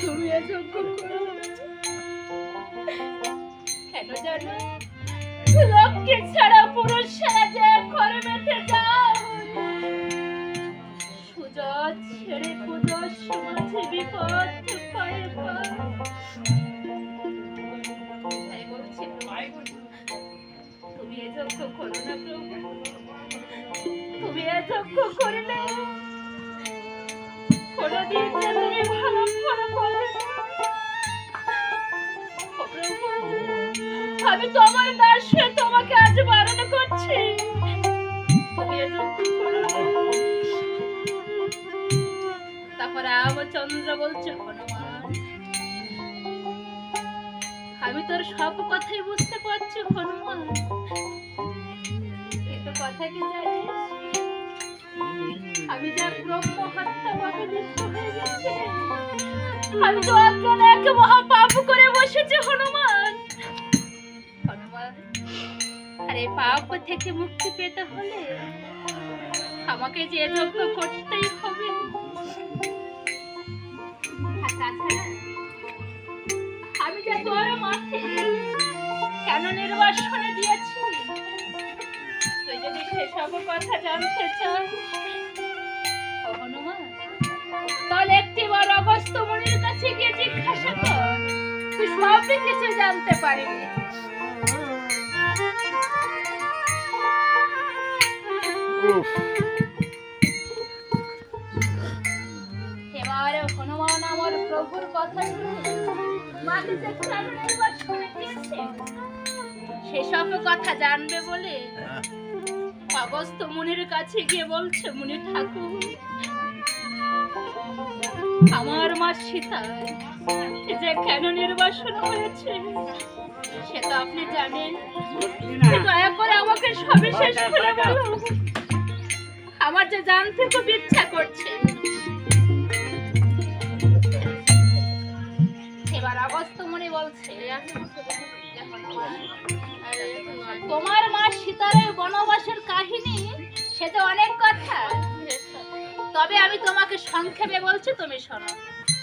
তুমি করো কেন জানো? লোককে ছাড়া পুরুষ ছাড়া যে ঘরে বেঁধে যাও সুজত ছেড়ে পুজোর সমাজে বিপদ পায়ে পা তাই বলছি। তুমি এ যজ্ঞ করো না প্রভু। তুমি এ যজ্ঞ করলে আমি তোমার দাসে তোমাকে আজ বারণ করছি। না। রামচন্দ্র বলছে, হনুমান, আমি তোর সব কথাই বুঝতে পারছি, হনুমান। কিন্তু কথা কি জানিস? আমি তো অজ্ঞানে এক মহা পাপ করে বসেছি, হনুমান। আর এই পাপ থেকে মুক্তি পেতে হলে আমাকে যে যজ্ঞ করতেই হবে। আমি যে তোর মাঠে কেন নির্বাসনে দিয়েছি? তুই যদি সেসব কথা জানতে চাস অগস্ত মুনির কাছে গিয়ে জিজ্ঞাসা কর। তুই সবই কিছু জানতে উফ। এবারে হনুমান আমার প্রভুর কথা দিয়েছে সেসব কথা জানবে বলে অগস্ত মুনির কাছে গিয়ে বলছে মুনি ঠাকুর আমার মা সীতা যে কেন নির্বাসন হয়েছে সেটা আপনি জানেন। দয়া করে আমাকে সবিশেষ খুলে বলো। আমার যে জানতে খুব ইচ্ছা করছে। এবার অগস্ত মুনি বলছে তোমার মা সীতার এই বনবাসের কাহিনী সে তো অনেক কথা। তবে আমি তোমাকে সংক্ষেপে বলছি তুমি শোনো।